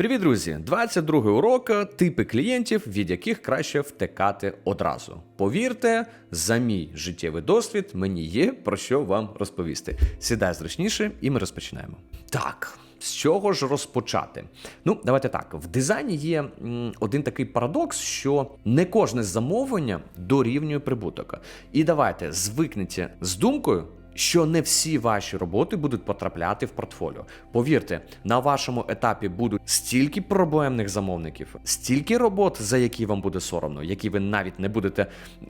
Привіт, друзі! 22 урок типи клієнтів, від яких краще втекати одразу. Повірте, за мій життєвий досвід мені є про що вам розповісти. Сідай зручніше, і ми розпочинаємо. Так. З чого ж розпочати? Ну, давайте так. В дизайні є один такий парадокс, що не кожне замовлення дорівнює прибуток. І давайте звикнете з думкою, що не всі ваші роботи будуть потрапляти в портфоліо. Повірте, на вашому етапі будуть стільки проблемних замовників, стільки робот, за які вам буде соромно, які ви навіть не будете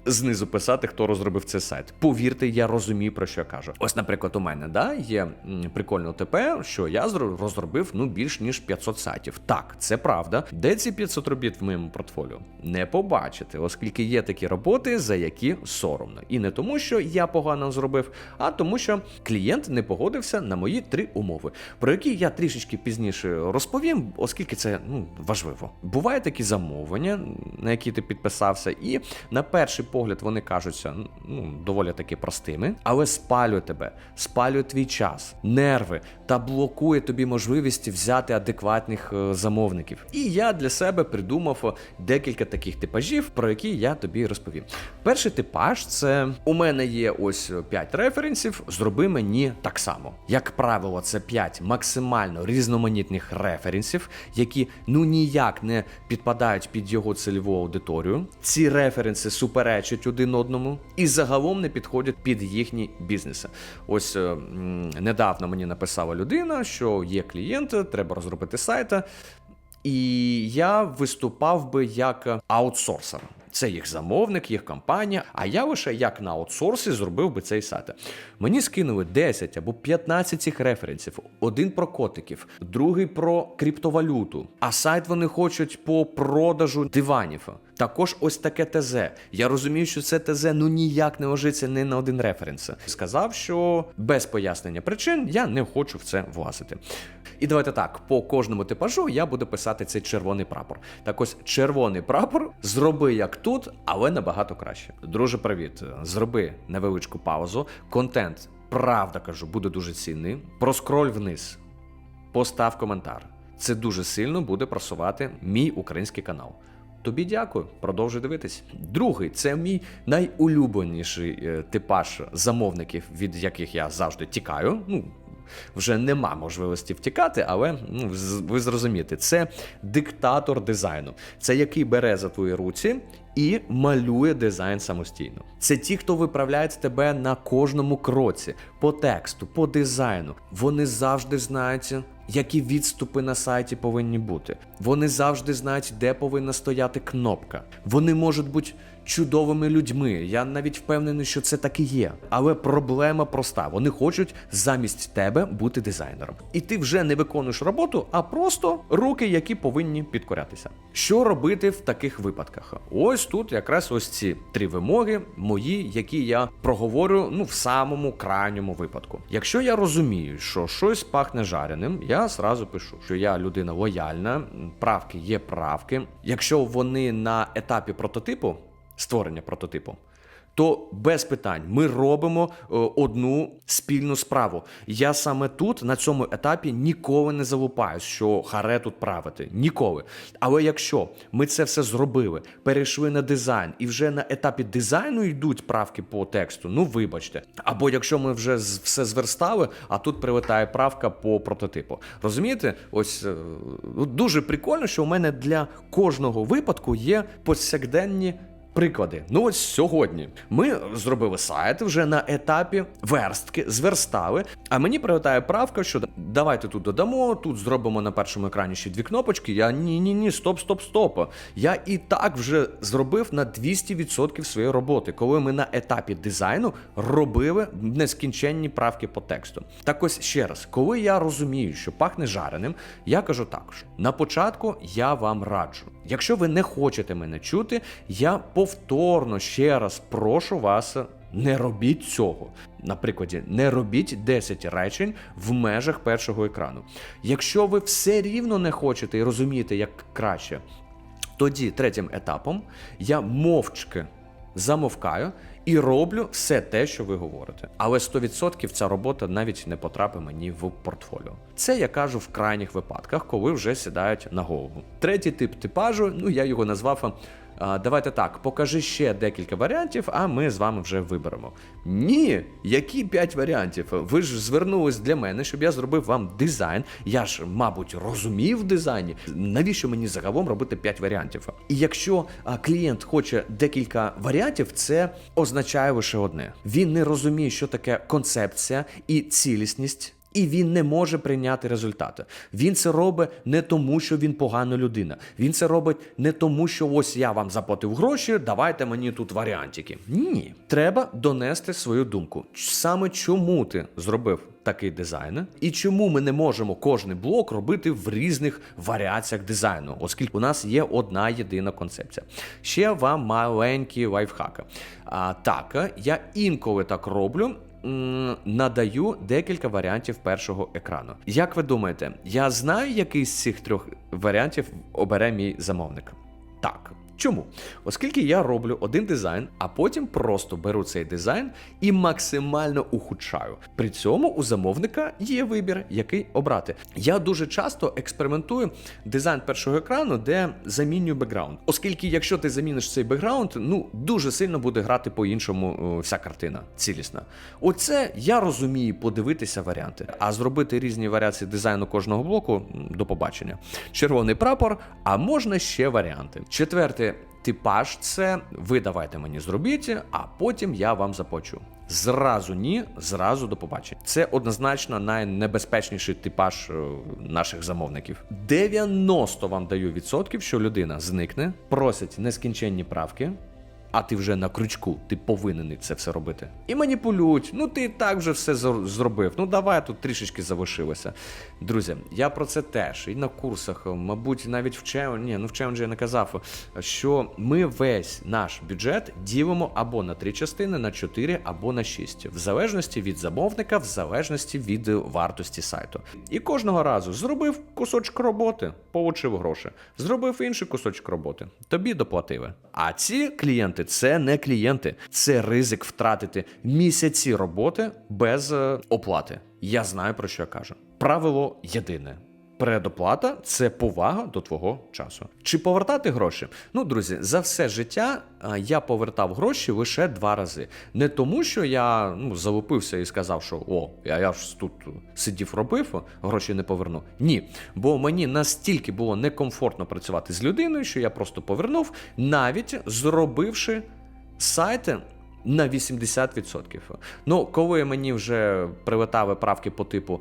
знизу писати, хто розробив цей сайт. Повірте, я розумію про що я кажу. Ось, наприклад, у мене да, є м, прикольне ОТП, що я зро- розробив ну більш ніж 500 сайтів. Так, це правда. Де ці 500 робіт в моєму портфоліо? Не побачите, оскільки є такі роботи, за які соромно. І не тому, що я погано зробив, а тому, що клієнт не погодився на мої три умови, про які я трішечки пізніше розповім, оскільки це ну, важливо. Бувають такі замовлення, на які ти підписався, і на перший погляд вони кажуться ну, доволі таки простими, але спалює тебе, спалює твій час, нерви та блокує тобі можливість взяти адекватних е, замовників. І я для себе придумав е, декілька таких типажів, про які я тобі розповім. Перший типаж це у мене є ось 5 референсів, зроби мені так само. Як правило, це 5 максимально різноманітних референсів, які ну ніяк не підпадають під його цільову аудиторію. Ці референси суперечать один одному і загалом не підходять під їхні бізнеси. Ось е, недавно мені написала людина, що є клієнт, треба розробити сайт. І я виступав би як аутсорсер. Це їх замовник, їх компанія. А я лише як на аутсорсі зробив би цей сайт. Мені скинули 10 або 15 цих референсів: один про котиків, другий про криптовалюту. А сайт вони хочуть по продажу диванів. Також ось таке ТЗ. Я розумію, що це ТЗ ну ніяк не ложиться ні на один референс. Сказав, що без пояснення причин я не хочу в це влазити. І давайте так, по кожному типажу я буду писати цей червоний прапор. Так ось червоний прапор зроби як тут, але набагато краще. Друже, привіт. Зроби невеличку паузу. Контент, правда кажу, буде дуже цінний. Проскроль вниз, постав коментар. Це дуже сильно буде просувати мій український канал. Тобі дякую, продовжуй дивитись. Другий це мій найулюбленіший е, типаж замовників, від яких я завжди тікаю. Ну, вже нема можливості втікати, але ну, ви зрозумієте, це диктатор дизайну. Це який бере за твої руці і малює дизайн самостійно. Це ті, хто виправляє тебе на кожному кроці, по тексту, по дизайну. Вони завжди знають. Які відступи на сайті повинні бути? Вони завжди знають, де повинна стояти кнопка. Вони можуть бути чудовими людьми. Я навіть впевнений, що це так і є. Але проблема проста: вони хочуть замість тебе бути дизайнером. І ти вже не виконуєш роботу, а просто руки, які повинні підкорятися. Що робити в таких випадках? Ось тут якраз ось ці три вимоги мої, які я проговорю ну в самому крайньому випадку. Якщо я розумію, що щось пахне жареним, я зразу пишу, що я людина лояльна, правки є правки. Якщо вони на етапі прототипу, створення прототипу. То без питань ми робимо е, одну спільну справу. Я саме тут, на цьому етапі, ніколи не залупаюсь, що харе тут правити. Ніколи. Але якщо ми це все зробили, перейшли на дизайн, і вже на етапі дизайну йдуть правки по тексту, ну вибачте. Або якщо ми вже все зверстали, а тут прилетає правка по прототипу. Розумієте? Ось е, дуже прикольно, що у мене для кожного випадку є повсякденні Приклади, ну ось сьогодні ми зробили сайт вже на етапі верстки, зверстали. А мені прилетає правка, що давайте тут додамо, тут зробимо на першому екрані ще дві кнопочки. Я ні, ні, ні, стоп, стоп, стоп. Я і так вже зробив на 200% своєї роботи, коли ми на етапі дизайну робили нескінченні правки по тексту. Так ось ще раз, коли я розумію, що пахне жареним, я кажу також: на початку я вам раджу. Якщо ви не хочете мене чути, я повторно ще раз прошу вас. Не робіть цього. Наприклад, не робіть 10 речень в межах першого екрану. Якщо ви все рівно не хочете і розумієте, як краще, тоді третім етапом я мовчки замовкаю і роблю все те, що ви говорите. Але 100% ця робота навіть не потрапить мені в портфоліо. Це я кажу в крайніх випадках, коли вже сідають на голову. Третій тип типажу, ну я його назвав. Давайте так, покажи ще декілька варіантів, а ми з вами вже виберемо. Ні, які п'ять варіантів? Ви ж звернулись для мене, щоб я зробив вам дизайн. Я ж, мабуть, розумів в дизайні. Навіщо мені загалом робити п'ять варіантів? І якщо клієнт хоче декілька варіантів, це означає лише одне: він не розуміє, що таке концепція і цілісність. І він не може прийняти результати. Він це робить не тому, що він погана людина. Він це робить не тому, що ось я вам заплатив гроші, давайте мені тут варіантики. Ні, треба донести свою думку. Саме чому ти зробив такий дизайн, і чому ми не можемо кожний блок робити в різних варіаціях дизайну, оскільки у нас є одна єдина концепція. Ще вам маленькі лайфхаки. А так, я інколи так роблю надаю декілька варіантів першого екрану. Як ви думаєте, я знаю, який з цих трьох варіантів обере мій замовник? Так. Чому? Оскільки я роблю один дизайн, а потім просто беру цей дизайн і максимально ухудшаю. При цьому у замовника є вибір, який обрати. Я дуже часто експериментую дизайн першого екрану, де замінюю бекграунд. Оскільки, якщо ти заміниш цей бекграунд, ну дуже сильно буде грати по-іншому е, вся картина цілісна. Оце я розумію подивитися варіанти. А зробити різні варіації дизайну кожного блоку до побачення. Червоний прапор, а можна ще варіанти. Четверте. Типаж це ви давайте мені зробіть, а потім я вам заплачу. Зразу ні, зразу до побачення. Це однозначно найнебезпечніший типаж е, наших замовників. 90 вам даю відсотків, що людина зникне, просить нескінченні правки. А ти вже на крючку, ти повинен це все робити. І маніпулюють. Ну ти так вже все зробив. Ну давай тут трішечки залишилося. Друзі, я про це теж і на курсах, мабуть, навіть в челендж, ні, ну в челенджі я не казав, що ми весь наш бюджет ділимо або на три частини, на чотири, або на шість, в залежності від замовника, в залежності від вартості сайту. І кожного разу зробив кусочок роботи, получив гроші. Зробив інший кусочок роботи, тобі доплатили. А ці клієнти це не клієнти, це ризик втратити місяці роботи без е, оплати. Я знаю про що я кажу. Правило єдине. Предоплата це повага до твого часу. Чи повертати гроші? Ну, друзі, за все життя я повертав гроші лише два рази. Не тому, що я ну, залупився і сказав, що о, я, я ж тут сидів робив, гроші не поверну. Ні. Бо мені настільки було некомфортно працювати з людиною, що я просто повернув, навіть зробивши сайти. На 80%. Ну, коли мені вже прилетали правки по типу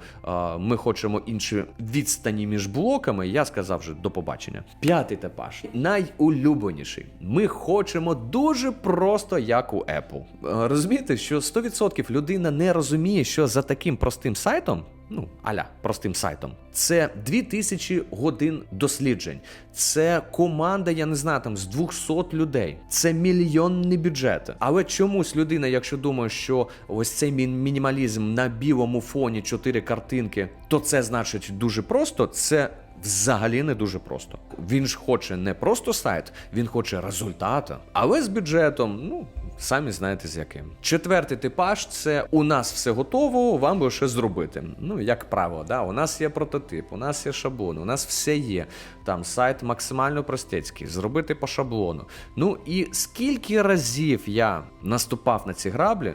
ми хочемо інші відстані між блоками, я сказав вже до побачення. П'ятий типаж найулюбленіший. Ми хочемо дуже просто, як у Apple. Розумієте, що 100% людина не розуміє, що за таким простим сайтом. Ну, аля, простим сайтом. Це 2000 годин досліджень. Це команда, я не знаю, там з 200 людей. Це мільйонний бюджет. Але чомусь людина, якщо думає, що ось цей мін- мінімалізм на білому фоні, чотири картинки, то це значить дуже просто. Це взагалі не дуже просто. Він ж хоче не просто сайт, він хоче результата, але з бюджетом, ну. Самі знаєте з яким. Четвертий типаж це у нас все готово, вам лише зробити. Ну, як правило, да, у нас є прототип, у нас є шаблон, у нас все є. Там сайт максимально простецький, зробити по шаблону. Ну і скільки разів я наступав на ці граблі,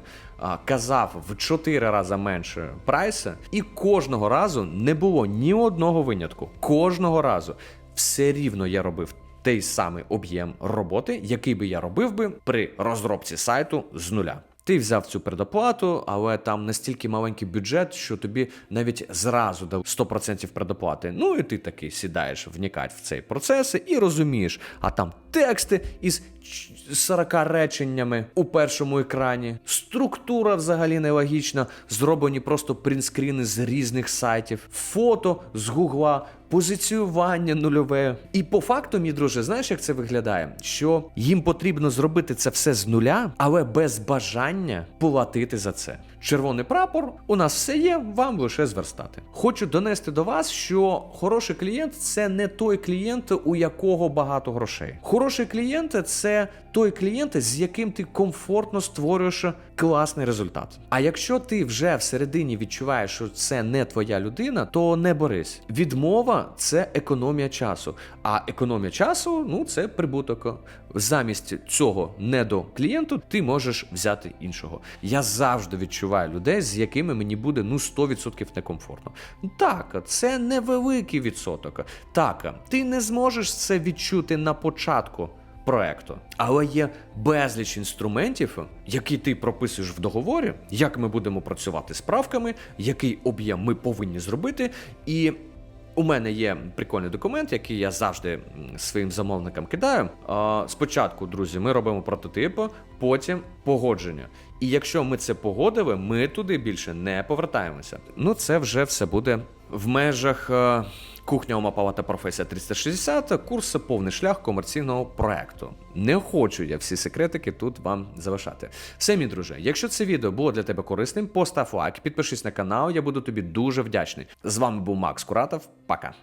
казав в 4 рази менше прайса, і кожного разу не було ні одного винятку. Кожного разу все рівно я робив той самий об'єм роботи, який би я робив би при розробці сайту з нуля. Ти взяв цю предоплату, але там настільки маленький бюджет, що тобі навіть зразу дав 100% предоплати. Ну і ти таки сідаєш вникати в цей процес і розумієш, а там тексти із 40 реченнями у першому екрані. Структура взагалі нелогічна, зроблені просто принтскріни з різних сайтів, фото з гугла позиціювання нульове. І по факту, мій друже, знаєш, як це виглядає? Що їм потрібно зробити це все з нуля, але без бажання платити за це. Червоний прапор, у нас все є, вам лише зверстати. Хочу донести до вас, що хороший клієнт це не той клієнт, у якого багато грошей. Хороший клієнт це той клієнт, з яким ти комфортно створюєш класний результат. А якщо ти вже всередині відчуваєш, що це не твоя людина, то не борись. Відмова це економія часу. А економія часу ну це прибуток. Замість цього недоклієнту ти можеш взяти іншого. Я завжди відчуваю людей, з якими мені буде ну 100% некомфортно. Так, це невеликий відсоток. Так, ти не зможеш це відчути на початку проекту. Але є безліч інструментів, які ти прописуєш в договорі, як ми будемо працювати з правками, який об'єм ми повинні зробити. І у мене є прикольний документ, який я завжди своїм замовникам кидаю. Спочатку, друзі, ми робимо прототип, потім погодження. І якщо ми це погодили, ми туди більше не повертаємося. Ну, це вже все буде в межах е, кухня Омапала та професія 360, курс повний шлях комерційного проекту. Не хочу я всі секретики тут вам залишати. Все, мій друже, якщо це відео було для тебе корисним, постав лайк, підпишись на канал, я буду тобі дуже вдячний. З вами був Макс Куратов. Пока.